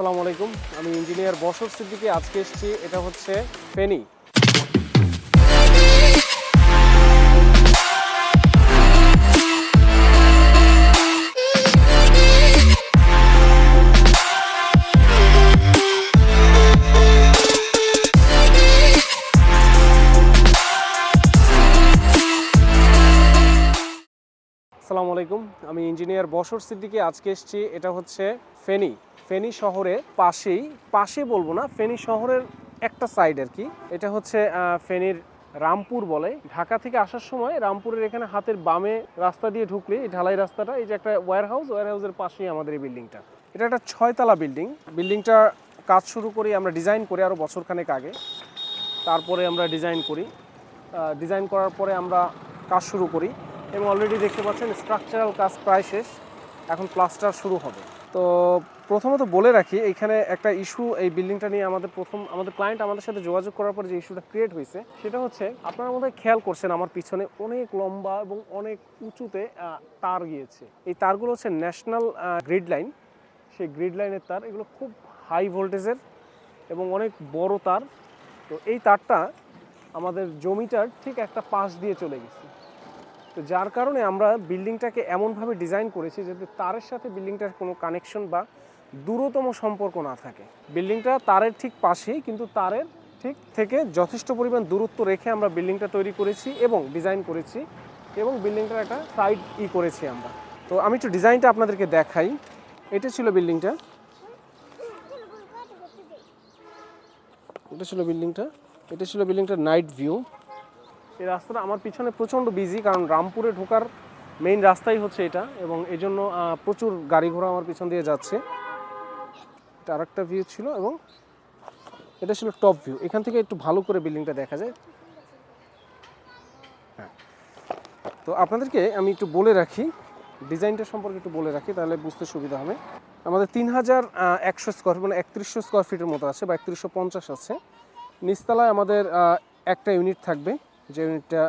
আসসালামু আলাইকুম। আমি ইঞ্জিনিয়ার বসর সিদ্দিকি, আজকে এসেছি, এটা হচ্ছে ফেনি। আসসালামু আলাইকুম। আমি ইঞ্জিনিয়ার বসর সিদ্দিকি, আজকে এসেছি, এটা হচ্ছে ফেনী। ফেনী শহরে পাশেই, পাশে বলব না, ফেনী শহরের একটা সাইড আর কি। এটা হচ্ছে ফেনীর রামপুর বলে। ঢাকা থেকে আসার সময় রামপুরের এখানে হাতের বামে রাস্তা দিয়ে ঢুকলে, এই ঢালাই রাস্তাটা, এই যে একটা ওয়ার হাউস ওয়্যার হাউসের পাশেই আমাদের এই বিল্ডিংটা এটা একটা ছয়তলা বিল্ডিং বিল্ডিংটা কাজ শুরু করি আমরা ডিজাইন করি আরও বছরখানেক আগে। তারপরে আমরা ডিজাইন করি। ডিজাইন করার পরে আমরা কাজ শুরু করি। এবং অলরেডি দেখতে পাচ্ছেন স্ট্রাকচারাল কাজ প্রায় শেষ। এখন প্লাস্টার শুরু হবে। তো প্রথমত বলে রাখি, এখানে একটা ইস্যু এই বিল্ডিংটা নিয়ে আমাদের প্রথম, আমাদের ক্লায়েন্ট আমাদের সাথে যোগাযোগ করার পর যে ইস্যুটা ক্রিয়েট হয়েছে, সেটা হচ্ছে আপনারা মধ্যে খেয়াল করছেন আমার পিছনে অনেক লম্বা এবং অনেক উঁচুতে তার গিয়েছে। এই তারগুলো হচ্ছে ন্যাশনাল গ্রিড লাইন সেই গ্রিড লাইনের তার, এগুলো খুব হাই ভোল্টেজের এবং অনেক বড় তার। তো এই তারটা আমাদের জমিটার ঠিক একটা পাশ দিয়ে চলে গেছে। তো যার কারণে আমরা বিল্ডিংটাকে এমনভাবে ডিজাইন করেছি যাতে তারের সাথে বিল্ডিংটার কোনো কানেকশন বা দূরতম সম্পর্ক না থাকে। বিল্ডিংটা তারের ঠিক পাশেই, কিন্তু তারের ঠিক থেকে যথেষ্ট পরিমাণ দূরত্ব রেখে আমরা বিল্ডিংটা তৈরি করেছি এবং ডিজাইন করেছি এবং বিল্ডিংটার একটা সাইড ই করেছি আমরা। তো আমি একটু ডিজাইনটা আপনাদেরকে দেখাই। এটা ছিল বিল্ডিংটা। এটা ছিল বিল্ডিংটা। এটা ছিল বিল্ডিংটার নাইট ভিউ। এই রাস্তাটা আমার পিছনে প্রচণ্ড বিজি কারণ রামপুরে ঢোকার মেইন রাস্তাই হচ্ছে এটা এবং এই জন্য প্রচুর গাড়ি ঘোড়া আমার পিছন দিয়ে যাচ্ছে। এটা আরেকটা ভিউ ছিল এবং এটা ছিল টপ ভিউ এখান থেকে একটু ভালো করে বিল্ডিংটা দেখা যায়। হ্যাঁ। তো আপনাদেরকে আমি একটু বলে রাখি ডিজাইনটা সম্পর্কে একটু বলে রাখি, তাহলে বুঝতে সুবিধা হবে। আমাদের তিন হাজার একশো স্কোয়ার মানে একত্রিশশো স্কোয়ার ফিটের মতো আছে বা একত্রিশশো পঞ্চাশ আছে। নিচতলায় আমাদের একটা ইউনিট থাকবে। যে ইউনিটটা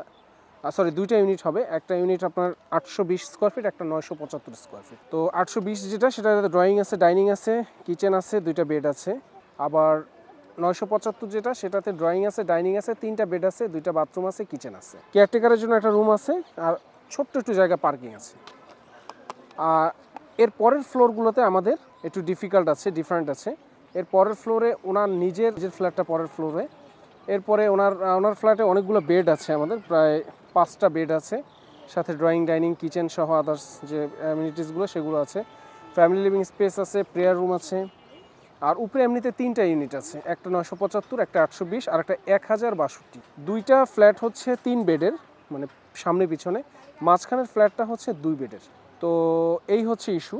সরি দুইটা ইউনিট হবে। একটা ইউনিট আপনার আটশো বিশ স্কোয়ার ফিট একটা নয়শো পঁচাত্তর স্কোয়ার ফিট তো আটশো বিশ যেটা, সেটা ড্রয়িং আছে ডাইনিং আছে কিচেন আছে, দুইটা বেড আছে। আবার নয়শো পঁচাত্তর যেটা, সেটাতে ড্রয়িং আছে ডাইনিং আছে, তিনটা বেড আছে, দুইটা বাথরুম আছে কিচেন আছে। কেয়ারটেকারের জন্য একটা রুম আছে, আর ছোট্ট একটু জায়গা পার্কিং আছে। আর এর পরের ফ্লোরগুলোতে আমাদের একটু ডিফিকাল্ট আছে ডিফারেন্ট আছে। এর পরের ফ্লোরে ওনার নিজের নিজের ফ্ল্যাটটা পরের ফ্লোরে এরপরে ওনার ওনার ফ্ল্যাটে অনেকগুলো বেড আছে আমাদের, প্রায় পাঁচটা বেড আছে। সাথে ড্রয়িং ডাইনিং কিচেন সহ আদার্স যে অ্যামিনিটিসগুলো সেগুলো আছে। ফ্যামিলি লিভিং স্পেস আছে প্রেয়ার রুম আছে। আর উপরে এমনিতে তিনটা ইউনিট আছে, একটা নয়শো পঁচাত্তর, একটা আটশো বিশ, আর একটা এক হাজার বাষট্টি। দুইটা ফ্ল্যাট হচ্ছে তিন বেডের মানে সামনে পিছনে মাঝখানের ফ্ল্যাটটা হচ্ছে দুই বেডের তো এই হচ্ছে ইস্যু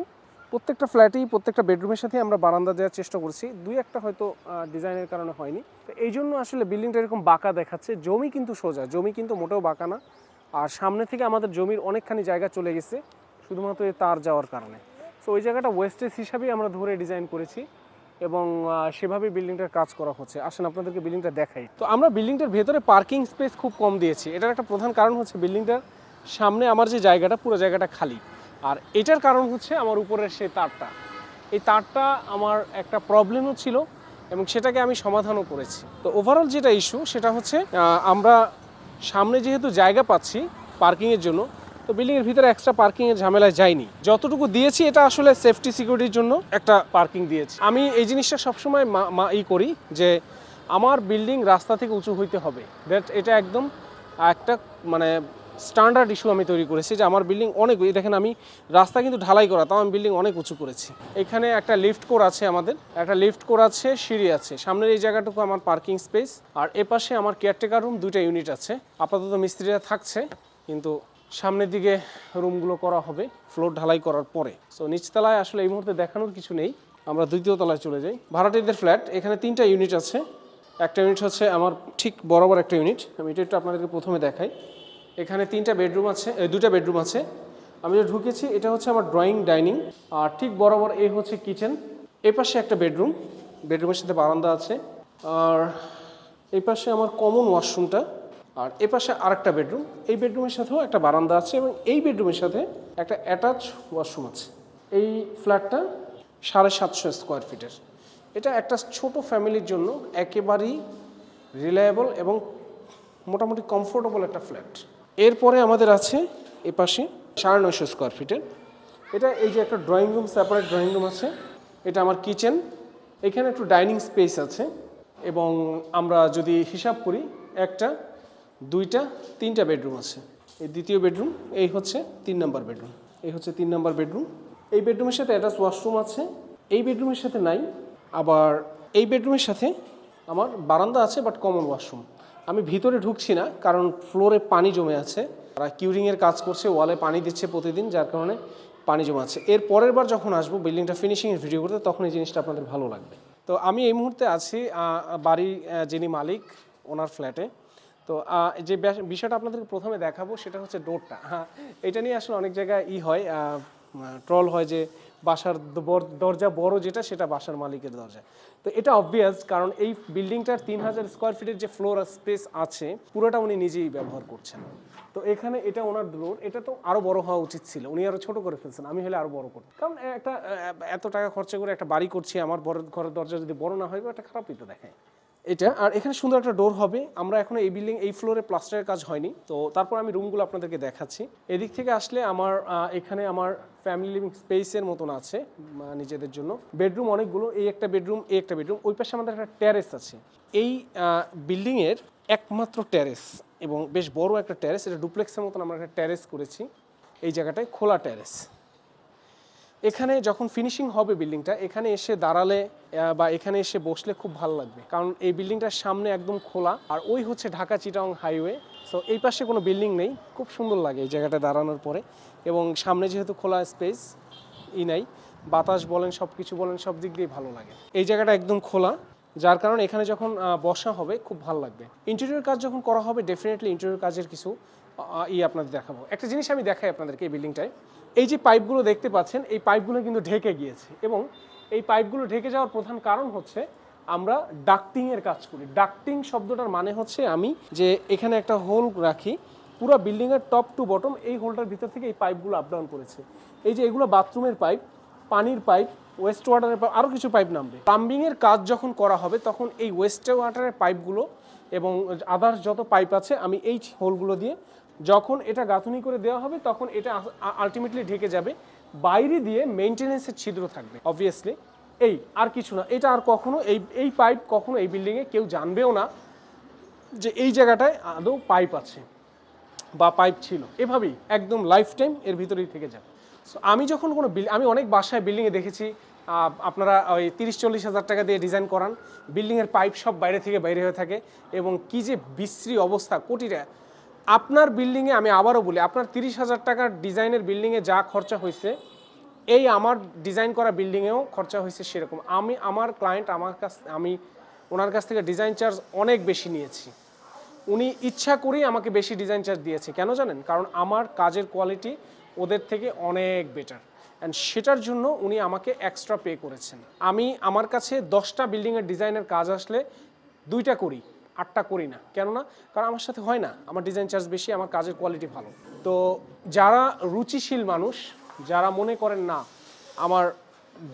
প্রত্যেকটা ফ্ল্যাটেই, প্রত্যেকটা বেডরুমের সাথে আমরা বারান্দা দেওয়ার চেষ্টা করছি। দুই একটা হয়তো ডিজাইনের কারণে হয়নি। তো এই জন্য আসলে বিল্ডিংটা এরকম বাঁকা দেখাচ্ছে। জমি কিন্তু সোজা, জমি কিন্তু মোটেও বাঁকা না। আর সামনে থেকে আমাদের জমির অনেকখানি জায়গা চলে গেছে, শুধুমাত্র এই তার যাওয়ার কারণে। সো ওই জায়গাটা ওয়েস্টেজ হিসাবেই আমরা ধরে ডিজাইন করেছি এবং সেভাবে বিল্ডিংটার কাজ করা হচ্ছে। আসেন আপনাদেরকে বিল্ডিংটা দেখাই। তো আমরা বিল্ডিংটার ভেতরে পার্কিং স্পেস খুব কম দিয়েছি। এটার একটা প্রধান কারণ হচ্ছে বিল্ডিংটার সামনে আমার যে জায়গাটা, পুরো জায়গাটা খালি। আর এটার কারণ হচ্ছে আমার উপরের সেই তারটা। এই তারটা আমার একটা প্রবলেমও ছিল এবং সেটাকে আমি সমাধানও করেছি। তো ওভারঅল যেটা ইস্যু সেটা হচ্ছে আমরা সামনে যেহেতু জায়গা পাচ্ছি পার্কিংয়ের জন্য, তো বিল্ডিংয়ের ভিতরে এক্সট্রা পার্কিংয়ের ঝামেলায় যায়নি যতটুকু দিয়েছি, এটা আসলে সেফটি সিকিউরিটির জন্য একটা পার্কিং দিয়েছি। আমি এই জিনিসটা সবসময় মা মা, ই করি যে আমার বিল্ডিং রাস্তা থেকে উঁচু হইতে হবে। দ্যাট এটা একদম একটা মানে স্ট্যান্ডার্ড ইস্যু আমি তৈরি করেছি যে আমার বিল্ডিং অনেক দেখেন আমি রাস্তা কিন্তু ঢালাই করা, তাও আমি বিল্ডিং অনেক উঁচু করেছি। এখানে একটা লিফট কোর আছে আমাদের, একটা লিফট কোর আছে, সিঁড়ি আছে। সামনের এই জায়গাটুকু আমার পার্কিং স্পেস আর এপাশে আমার কেয়ারটেকার রুম দুইটা ইউনিট আছে। আপাতত মিস্ত্রিরা থাকছে, কিন্তু সামনের দিকে রুমগুলো করা হবে ফ্লোর ঢালাই করার পরে। সো নিচতলায় আসলে এই মুহূর্তে দেখানোর কিছু নেই, আমরা দ্বিতীয় তলায় চলে যাই। ভাড়াটিদের ফ্ল্যাট এখানে তিনটা ইউনিট আছে। একটা ইউনিট হচ্ছে আমার ঠিক বরাবর একটা ইউনিট আমি এটা একটু আপনাদেরকে প্রথমে দেখাই। এখানে তিনটা বেডরুম আছে দুটা বেডরুম আছে। আমি যে ঢুকেছি, এটা হচ্ছে আমার ড্রয়িং ডাইনিং আর ঠিক বরাবর এই হচ্ছে কিচেন এই পাশে একটা বেডরুম, বেডরুমের সাথে বারান্দা আছে। আর এই পাশে আমার কমন ওয়াশরুমটা আর এ পাশে আরেকটা বেডরুম। এই বেডরুমের সাথেও একটা বারান্দা আছে এবং এই বেডরুমের সাথে একটা অ্যাটাচ ওয়াশরুম আছে। এই ফ্ল্যাটটা সাড়ে সাতশো স্কোয়ার ফিটের এটা একটা ছোট ফ্যামিলির জন্য একেবারেই রিলায়েবল এবং মোটামুটি কমফোর্টেবল একটা ফ্ল্যাট এরপরে আমাদের আছে এ পাশে সাড়ে নয়শো স্কোয়ার ফিটের এটা এই যে একটা drawing room separate drawing room আছে। এটা আমার কিচেন এখানে একটু ডাইনিং স্পেস আছে। এবং আমরা যদি হিসাব করি, একটা, দুইটা, তিনটা বেডরুম আছে। এই দ্বিতীয় বেডরুম এই হচ্ছে তিন নাম্বার বেডরুম এই হচ্ছে তিন নাম্বার বেডরুম এই বেডরুমের সাথে অ্যাটাচ ওয়াশরুম আছে। এই বেডরুমের সাথে নাই। আবার এই বেডরুমের সাথে আমার বারান্দা আছে বাট কমন ওয়াশরুম আমি ভিতরে ঢুকছি না, কারণ ফ্লোরে পানি জমে আছে। তারা কিউরিংয়ের কাজ করছে ওয়ালে পানি দিচ্ছে প্রতিদিন, যার কারণে পানি জমা আছে। এর পরের বার যখন আসব বিল্ডিংটা ফিনিশিংয়ের ভিডিও করতে, তখন এই জিনিসটা আপনাদের ভালো লাগবে। তো আমি এই মুহূর্তে আছি বাড়ি যিনি মালিক, ওনার ফ্ল্যাটে তো যে বিষয়টা আপনাদেরকে প্রথমে দেখাবো, সেটা হচ্ছে ডোরটা হ্যাঁ এটা নিয়ে আসলে অনেক জায়গায় ই হয় ট্রল হয় যে বাসার দরজা বড় যেটা, সেটা বাসার মালিকের দরজা। তো এটা অবভিয়াস কারণ এই বিল্ডিংটার তিন হাজার স্কোয়ার ফিটের যে ফ্লোর স্পেস আছে, পুরোটা উনি নিজেই ব্যবহার করছেন। তো এখানে এটা ওনার ডোর এটা তো আরও বড় হওয়া উচিত ছিল। উনি আরও ছোট করে ফেলছেন, আমি হলে আরও বড় করতাম। কারণ একটা এত টাকা খরচা করে একটা বাড়ি করছি, আমার বড় ঘরের দরজা যদি বড় না হয় একটা খারাপই তো দেখায়। এটা, আর এখানে সুন্দর একটা ডোর হবে। আমরা এখন এই বিল্ডিং এই ফ্লোরে প্লাস্টারের কাজ হয়নি। তো তারপর আমি রুমগুলো আপনাদেরকে দেখাচ্ছি। এদিক থেকে আসলে আমার এখানে আমার ফ্যামিলি লিভিং স্পেসের মতন আছে নিজেদের জন্য। বেডরুম অনেকগুলো, এই একটা বেডরুম এই একটা বেডরুম ওই পাশে আমাদের একটা ট্যারেস আছে। এই বিল্ডিংয়ের একমাত্র ট্যারেস এবং বেশ বড় একটা ট্যারেস এটা ডুপ্লেক্সের মতন আমরা একটা ট্যারেস করেছি। এই জায়গাটায় খোলা ট্যারেস এখানে যখন ফিনিশিং হবে বিল্ডিংটা এখানে এসে দাঁড়ালে বা এখানে এসে বসলে খুব ভালো লাগবে। কারণ এই বিল্ডিংটার সামনে একদম খোলা, আর ওই হচ্ছে ঢাকা চিটাং হাইওয়ে সো এই পাশে কোনো বিল্ডিং নেই। খুব সুন্দর লাগে এই জায়গাটা দাঁড়ানোর পরে। এবং সামনে যেহেতু খোলা স্পেস ই নাই, বাতাস বলেন সব কিছু বলেন, সব দিক দিয়ে ভালো লাগে। এই জায়গাটা একদম খোলা, যার কারণে এখানে যখন বসা হবে, খুব ভালো লাগবে। ইন্টেরিয়র কাজ যখন করা হবে ডেফিনেটলি ইন্টেরিয়র কাজের কিছু ই আপনাদের দেখাবো। একটা জিনিস আমি দেখাই আপনাদেরকে এই বিল্ডিংটায় এই যে পাইপগুলো দেখতে পাচ্ছেন, এই পাইপগুলো কিন্তু ঢেকে গিয়েছে এবং এই পাইপগুলো ঢেকে যাওয়ার প্রধান কারণ হচ্ছে আমরা ডাক্টিং এর কাজ করি। ডাক্টিং শব্দটার মানে হচ্ছে আমি যে এখানে একটা হোল রাখি, পুরো বিল্ডিং এর টপ টু বটম এই হোলটার ভিতর থেকে এই পাইপগুলো আপ ডাউন করেছে। এই যে এগুলো বাথরুমের পাইপ পানির পাইপ ওয়েস্ট ওয়াটারের পাইপ আরও কিছু পাইপ নামবে। প্লাম্বিংয়ের কাজ যখন করা হবে, তখন এই ওয়েস্ট ওয়াটারের পাইপগুলো এবং আদার্স যত পাইপ আছে, আমি এই হোলগুলো দিয়ে যখন এটা গাঁথুনি করে দেওয়া হবে, তখন এটা আলটিমেটলি ঢেকে যাবে। বাইরে দিয়ে মেনটেনেন্সের ছিদ্র থাকবে অবভিয়াসলি এই, আর কিছু না। এটা আর কখনো, এই এই পাইপ কখনো এই বিল্ডিংয়ে কেউ জানবেও না যে এই জায়গাটায় আদৌ পাইপ আছে বা পাইপ ছিল। এভাবেই, একদম লাইফ টাইম এর ভিতরেই থেকে যাবে। সো আমি যখন কোনো বিল আমি অনেক বাসায় বিল্ডিংয়ে দেখেছি আপনারা ওই তিরিশ চল্লিশ হাজার টাকা দিয়ে ডিজাইন করান বিল্ডিংয়ের পাইপ সব বাইরে থেকে বাইরে হয়ে থাকে এবং কি যে বিশ্রী অবস্থা, কোটিটা। আপনার বিল্ডিংয়ে আমি আবারও বলি, আপনার তিরিশ হাজার টাকার ডিজাইনের বিল্ডিংয়ে যা খরচা হয়েছে, এই আমার ডিজাইন করা বিল্ডিংয়েও খরচা হয়েছে সেরকম। আমি, আমার ক্লায়েন্ট আমার কাছ, আমি ওনার কাছ থেকে ডিজাইন চার্জ অনেক বেশি নিয়েছি। উনি ইচ্ছা করেই আমাকে বেশি ডিজাইন চার্জ দিয়েছে, কেন জানেন? কারণ আমার কাজের কোয়ালিটি ওদের থেকে অনেক বেটার অ্যান্ড সেটার জন্য উনি আমাকে এক্সট্রা পে করেছেন। আমি, আমার কাছে দশটা বিল্ডিংয়ের ডিজাইনের কাজ আসলে দুইটা করি। আটটা করি না। কেননা? কারণ আমার সাথে হয় না। আমার ডিজাইন চার্জ বেশি, আমার কাজের কোয়ালিটি ভালো। তো যারা রুচিশীল মানুষ, যারা মনে করেন না, আমার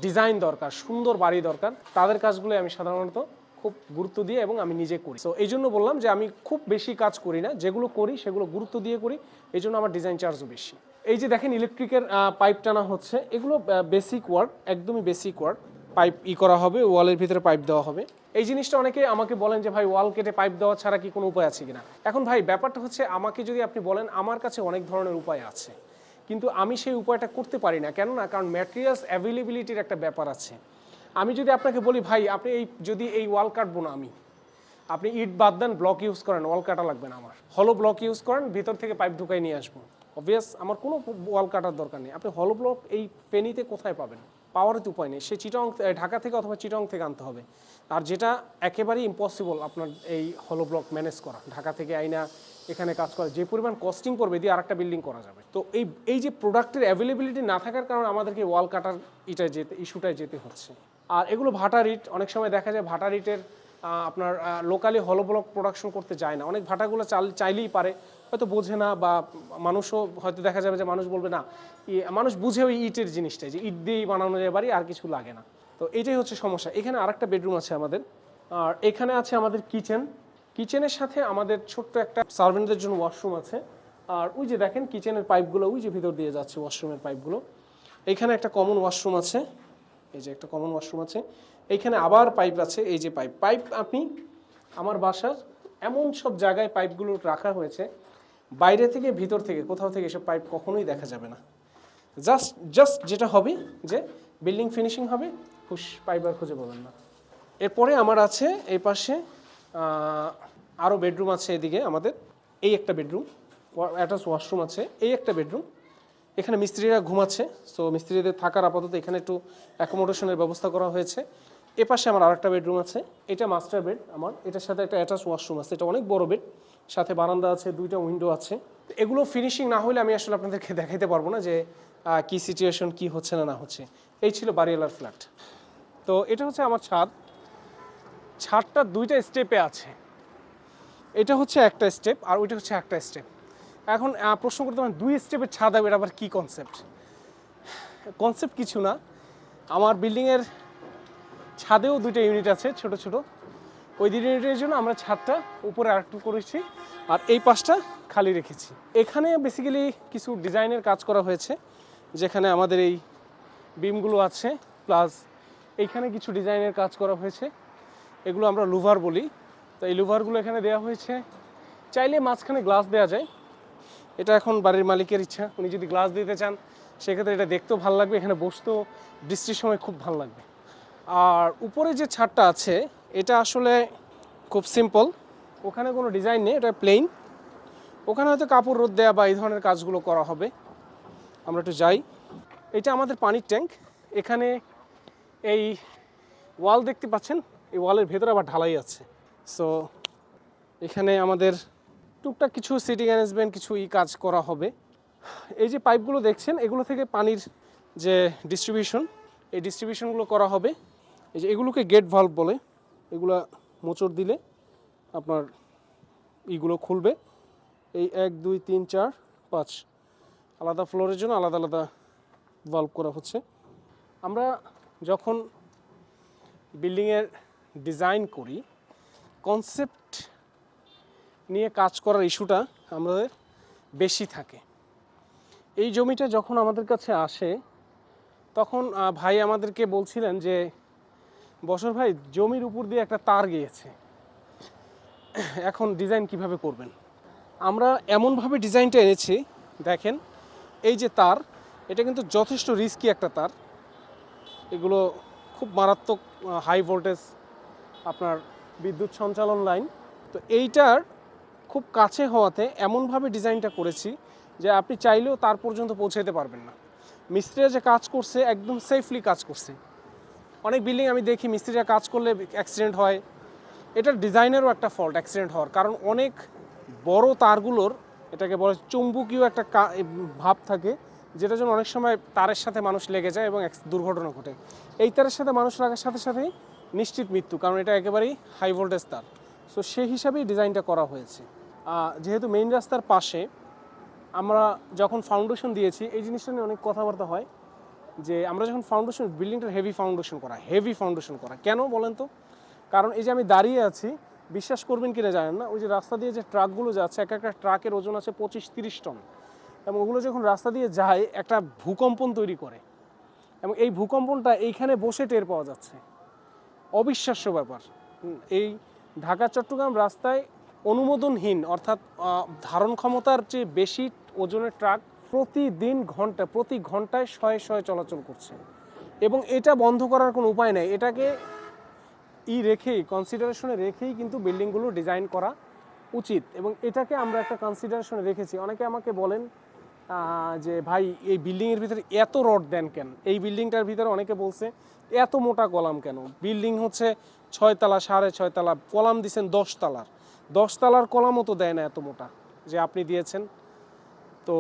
ডিজাইন দরকার, সুন্দর বাড়ি দরকার, তাদের কাজগুলো আমি সাধারণত খুব গুরুত্ব দিয়ে এবং আমি নিজে করি। তো এই জন্য বললাম যে আমি খুব বেশি কাজ করি না। যেগুলো করি, সেগুলো গুরুত্ব দিয়ে করি। এই জন্য আমার ডিজাইন চার্জও বেশি। এই যে দেখেন ইলেকট্রিকের পাইপ টানা হচ্ছে, এগুলো বেসিক ওয়ার্ক একদমই বেসিক ওয়ার্ক পাইপ ই করা হবে, ওয়ালের ভিতরে পাইপ দেওয়া হবে। এই জিনিসটা অনেকে আমাকে বলেন যে, ভাই, ওয়াল কেটে পাইপ দেওয়া ছাড়া কি কোনো উপায় আছে কিনা? এখন ভাই, ব্যাপারটা হচ্ছে আমাকে যদি আপনি বলেন, আমার কাছে অনেক ধরনের উপায় আছে। কিন্তু আমি সেই উপায়টা করতে পারি না। কেননা, কারণ ম্যাটেরিয়ালস অ্যাভেলেবিলিটির একটা ব্যাপার আছে। আমি যদি আপনাকে বলি, ভাই, আপনি এই, যদি এই ওয়াল কাটবো না আমি, আপনি ইট বাদ দেন ব্লক ইউজ করেন, ওয়াল কাটা লাগবে না আমার। হলো ব্লক ইউজ করেন, ভিতর থেকে পাইপ ঢুকাই নিয়ে আসব। অবভিয়াস আমার কোনো ওয়াল কাটার দরকার নেই। আপনি হলো ব্লক এই ফেনিতে কোথায় পাবেন? পাওয়ার তো উপায় নেই। সে চিটং ঢাকা থেকে অথবা চিটং থেকে আনতে হবে। আর যেটা একেবারেই ইম্পসিবল আপনার এই হলো ব্লক ম্যানেজ করা। ঢাকা থেকে আইনা এখানে কাজ করা। যে পরিমাণ কস্টিং পড়বে দিয়ে আরেকটা বিল্ডিং করা যাবে। তো এই এই যে প্রোডাক্টের অ্যাভেলেবিলিটি না থাকার কারণে আমাদেরকে ওয়াল কাটার ইটায় যেতে ইস্যুটায় যেতে হচ্ছে। আর এগুলো ভাটা রিট অনেক সময় দেখা যায় ভাটা রিটের আপনার লোকালি হলো ব্লক প্রোডাকশন করতে যায় না। অনেক ভাটাগুলো চাল, চাইলেই পারে। হয়তো বোঝে না বা মানুষও হয়তো দেখা যাবে যে মানুষ বলবে, না মানুষ বুঝে ওই ইটের জিনিসটা যে ইট দিয়েই বানানো যায় বাড়ি, আর কিছু লাগে না। তো এটাই হচ্ছে সমস্যা। এখানে আরেকটা বেডরুম আছে আমাদের। আর এখানে আছে আমাদের কিচেন কিচেনের সাথে আমাদের ছোট্ট একটা সার্ভেন্টদের জন্য ওয়াশরুম আছে। আর ওই যে দেখেন কিচেনের পাইপগুলো ওই যে ভিতর দিয়ে যাচ্ছে ওয়াশরুমের পাইপগুলো এইখানে একটা কমন ওয়াশরুম আছে। এই যে একটা কমন ওয়াশরুম আছে। এইখানে আবার পাইপ আছে, এই যে পাইপ পাইপ আপনি, আমার বাসার এমন সব জায়গায় পাইপগুলো রাখা হয়েছে। বাইরে থেকে, ভিতর থেকে, কোথাও থেকে এসব পাইপ কখনোই দেখা যাবে না। জাস্ট জাস্ট যেটা হবে যে বিল্ডিং ফিনিশিং হবে হুশ পাইপ আর খুঁজে পাবেন না। এরপরে আমার আছে এই পাশে আরও বেডরুম আছে এদিকে আমাদের। এই একটা বেডরুম অ্যাটাচ ওয়াশরুম আছে, এই একটা বেডরুম এখানে মিস্ত্রিরা ঘুমাচ্ছে সো মিস্ত্রিদের থাকার আপাতত এখানে একটু অ্যাকোমোডেশনের ব্যবস্থা করা হয়েছে। এ পাশে আমার আরেকটা বেডরুম আছে, এটা মাস্টার বেড আমার। এটার সাথে একটা অ্যাটাচ ওয়াশরুম আছে, এটা অনেক বড় বেড সাথে বারান্দা আছে, দুইটা উইন্ডো আছে। এগুলো ফিনিশিং না হলে আমি আসলে আপনাদেরকে দেখাইতে পারব না যে কি সিচুয়েশন কি হচ্ছে না না হচ্ছে। এই ছিল বাড়িওয়ালার ফ্ল্যাট তো এটা হচ্ছে আমার ছাদ। ছাদটা দুইটা স্টেপে আছে। এটা হচ্ছে একটা স্টেপ আর ওইটা হচ্ছে একটা স্টেপ এখন প্রশ্ন করতে পারেন দুই স্টেপের ছাদ হবে এটা আবার কী কনসেপ্ট কনসেপ্ট কিছু না। আমার বিল্ডিংয়ের ছাদেও দুইটা ইউনিট আছে, ছোট ছোট। ওই ইউনিটের জন্য আমরা ছাদটা উপরে আরেকটু করেছি আর এই পাশটা খালি রেখেছি। এখানে বেসিক্যালি কিছু ডিজাইনের কাজ করা হয়েছে, যেখানে আমাদের এই বিমগুলো আছে প্লাস এইখানে কিছু ডিজাইনের কাজ করা হয়েছে। এগুলো আমরা লুভার বলি। তো এই লুভারগুলো এখানে দেওয়া হয়েছে। চাইলে মাঝখানে গ্লাস দেওয়া যায়। এটা এখন বাড়ির মালিকের ইচ্ছা। উনি যদি গ্লাস দিতে চান, সেক্ষেত্রে এটা দেখতেও ভালো লাগবে। এখানে বসতেও বৃষ্টির সময় খুব ভালো লাগবে। আর উপরে যে ছাদটা আছে এটা আসলে খুব সিম্পল ওখানে কোনো ডিজাইন নেই, এটা প্লেন ওখানে হয়তো কাপড় রোদ দেওয়া বা এই ধরনের কাজগুলো করা হবে। আমরা একটু যাই। এটা আমাদের পানির ট্যাঙ্ক। এখানে এই ওয়াল দেখতে পাচ্ছেন? এই ওয়ালের ভেতরে আবার ঢালাই আছে। সো এখানে আমাদের টুকটাক কিছু সিটিং অ্যারেঞ্জমেন্ট কিছু ই কাজ করা হবে। এই যে পাইপগুলো দেখছেন, এগুলো থেকে পানির যে ডিস্ট্রিবিউশন এই ডিস্ট্রিবিউশনগুলো করা হবে। এই যে এগুলোকে গেট ভাল্ব বলে। এগুলা মোচড় দিলে আপনার ইগুলো খুলবে। এই এক, দুই, তিন, চার, পাঁচ। আলাদা ফ্লোরের জন্য আলাদা আলাদা ভাল্ব করা হচ্ছে। আমরা যখন বিল্ডিংয়ের ডিজাইন করি কনসেপ্ট নিয়ে কাজ করার ইস্যুটা আমাদের বেশি থাকে। এই জমিটা যখন আমাদের কাছে আসে, তখন ভাই আমাদেরকে বলছিলেন যে বসর ভাই, জমির উপর দিয়ে একটা তার গিয়েছে। এখন ডিজাইন কীভাবে করবেন? আমরা এমনভাবে ডিজাইনটা এনেছি, দেখেন, এই যে তার, এটা কিন্তু যথেষ্ট রিস্কি একটা তার। এগুলো খুব মারাত্মক হাই ভোল্টেজ আপনার বিদ্যুৎ সঞ্চালন লাইন। তো এইটার খুব কাছে হওয়াতে এমনভাবে ডিজাইনটা করেছি যে আপনি চাইলেও তার পর্যন্ত পৌঁছাতে পারবেন না। মিস্ত্রিরা যে কাজ করছে, একদম সেফলি কাজ করছে। অনেক বিল্ডিং আমি দেখি, মিস্ত্রিরা কাজ করলে অ্যাক্সিডেন্ট হয়। এটার ডিজাইনেরও একটা ফল্ট অ্যাক্সিডেন্ট হওয়ার। কারণ অনেক বড় তারগুলোর, এটাকে বলে চুম্বকীয় একটা ভাব থাকে, যেটার জন্য অনেক সময় তারের সাথে মানুষ লেগে যায় এবং দুর্ঘটনা ঘটে। এই তারের সাথে মানুষ লাগার সাথে সাথেই নিশ্চিত মৃত্যু, কারণ এটা একেবারেই হাই ভোল্টেজ তার। সো সেই হিসাবেই ডিজাইনটা করা হয়েছে। যেহেতু মেইন রাস্তার পাশে, আমরা যখন ফাউন্ডেশন দিয়েছি, এই জিনিসটা নিয়ে অনেক কথাবার্তা হয়। যে আমরা যখন ফাউন্ডেশন বিল্ডিংটার হেভি ফাউন্ডেশন করা হেভি ফাউন্ডেশন করা, কেন বলেন তো? কারণ এই যে আমি দাঁড়িয়ে আছি, বিশ্বাস করবেন কিনা জানেন না, ওই যে রাস্তা দিয়ে যে ট্রাকগুলো যাচ্ছে, এক একটা ট্রাকের ওজন আছে পঁচিশ তিরিশ টন। এবং ওগুলো যখন রাস্তা দিয়ে যায়, একটা ভূকম্পন তৈরি করে। এবং এই ভূকম্পনটা এইখানে বসে টের পাওয়া যাচ্ছে। অবিশ্বাস্য ব্যাপার। এই ঢাকা চট্টগ্রাম রাস্তায় অনুমোদনহীন, অর্থাৎ ধারণ ক্ষমতার চেয়ে বেশি ওজনের ট্রাক প্রতিদিন ঘণ্টা, প্রতি ঘন্টায় শয়ে শয়ে চলাচল করছে। এবং এটা বন্ধ করার কোনো উপায় নেই। এটাকে ই রেখেই কনসিডারেশনে রেখেই কিন্তু বিল্ডিংগুলো ডিজাইন করা উচিত। এবং এটাকে আমরা একটা কনসিডারেশনে রেখেছি। অনেকে আমাকে বলেন যে ভাই, এই বিল্ডিংয়ের ভিতরে এত রড দেন কেন? এই বিল্ডিংটার ভিতরে অনেকে বলছে, এত মোটা কলাম কেন? বিল্ডিং হচ্ছে ছয়তলা, সাড়ে ছয়তলা, কলাম দিছেন দশ তালার দশ তালার কলামও তো দেয় না এত মোটা, যে আপনি দিয়েছেন। তো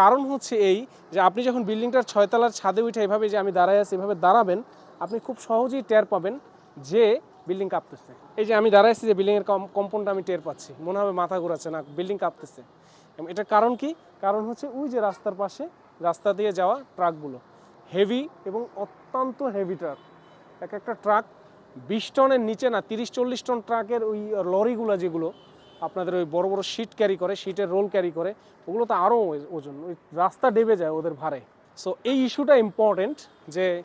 কারণ হচ্ছে এই যে আপনি যখন বিল্ডিংটার ছয়তলার ছাদে উঠে এভাবে যে আমি দাঁড়ায় আছি, এভাবে দাঁড়াবেন, আপনি খুব সহজেই টের পাবেন যে বিল্ডিং কাঁপতেছে। এই যে আমি দাঁড়ায় আছি যে বিল্ডিংয়ের কম্পনটা আমি টের পাচ্ছি, মনে হবে মাথা ঘোরাচ্ছে, না, বিল্ডিং কাঁপতেছে। এটার কারণ কি? কারণ হচ্ছে ওই যে রাস্তার পাশে, রাস্তা দিয়ে যাওয়া ট্রাকগুলো হেভি এবং অত্যন্ত হেভি ট্রাক এক একটা ট্রাক বিশ টনের নিচে না, তিরিশ, চল্লিশ টন ট্রাকের ওই লরিগুলো যেগুলো আপনাদের ওই বড় বড় শিট ক্যারি করে শিটের রোল ক্যারি করে, ওগুলো তো আরও ওজন, ওই রাস্তা ডেবে যায় ওদের ভারে। সো এই ইস্যুটা ইম্পর্টেন্ট যে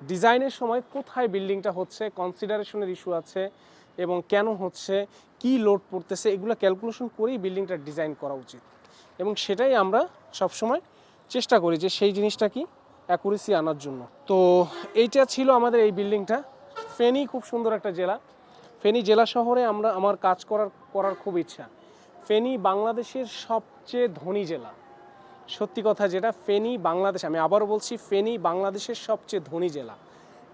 ডিজাইনের সময় কোথায় বিল্ডিংটা হচ্ছে কনসিডারেশনের ইস্যু আছে, এবং কেন হচ্ছে, কি লোড পড়তেছে, এগুলো ক্যালকুলেশন করেই বিল্ডিংটা ডিজাইন করা উচিত। এবং সেটাই আমরা সবসময় চেষ্টা করি যে সেই জিনিসটা কি অ্যাকুরেসি আনার জন্য। তো, এইটা ছিল আমাদের এই বিল্ডিংটা ফেনী খুব সুন্দর একটা জেলা। ফেনী জেলা শহরে আমরা, আমার কাজ করার করার খুব ইচ্ছা। ফেনী বাংলাদেশের সবচেয়ে ধনী জেলা। সত্যি কথা যেটা, ফেনী বাংলাদেশ, আমি আবারও বলছি, ফেনী বাংলাদেশের সবচেয়ে ধনী জেলা।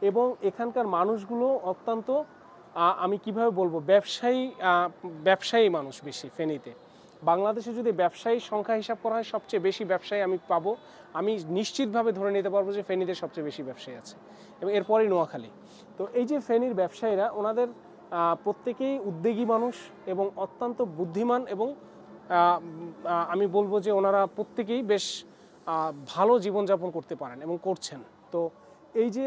এবং এখানকার মানুষগুলো অত্যন্ত আমি কীভাবে বলব, ব্যবসায়ী ব্যবসায়ী মানুষ বেশি ফেনীতে। বাংলাদেশে যদি ব্যবসায়ীর সংখ্যা হিসাব করা হয়, সবচেয়ে বেশি ব্যবসায়ী আমি পাবো। আমি নিশ্চিতভাবে ধরে নিতে পারব যে ফেনীতে সবচেয়ে বেশি ব্যবসায়ী আছে। এবং এরপরেই নোয়াখালী। তো এই যে ফেনীর ব্যবসায়ীরা, ওনাদের প্রত্যেকেই উদ্যোগী মানুষ এবং অত্যন্ত বুদ্ধিমান এবং আমি বলব যে ওনারা প্রত্যেকেই বেশ ভালো জীবনযাপন করতে পারেন এবং করছেন। তো এই যে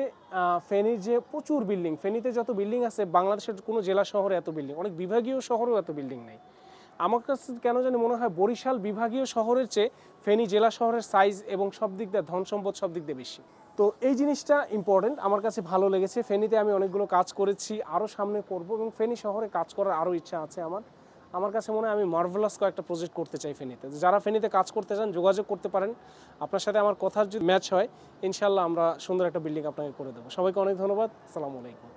ফেনীর যে প্রচুর বিল্ডিং, ফেনীতে যত বিল্ডিং আছে, বাংলাদেশের কোনো জেলা শহরে এত বিল্ডিং, অনেক বিভাগীয় শহরেও এত বিল্ডিং নেই। আমার কাছে কেন জানি মনে হয় বরিশাল বিভাগীয় শহরের চেয়ে ফেনী জেলা শহরের সাইজ এবং সব দিক দিয়ে, ধন সম্পদ সব দিক দিয়ে বেশি। তো এই জিনিসটা ইম্পর্টেন্ট আমার কাছে ভালো লেগেছে। ফেনীতে আমি অনেকগুলো কাজ করেছি আরও সামনে করব এবং ফেনী শহরে কাজ করার আরও ইচ্ছা আছে আমার। আমার কাছে মনে হয় আমি মার্ভেলাস কয়েকটা প্রজেক্ট করতে চাই ফেনীতে। যারা ফেনীতে কাজ করতে চান, যোগাযোগ করতে পারেন। আপনার সাথে আমার কথার যদি ম্যাচ হয় ইনশাল্লাহ আমরা সুন্দর একটা বিল্ডিং আপনাকে করে দেবো। সবাইকে অনেক ধন্যবাদ। সালামু আলাইকুম।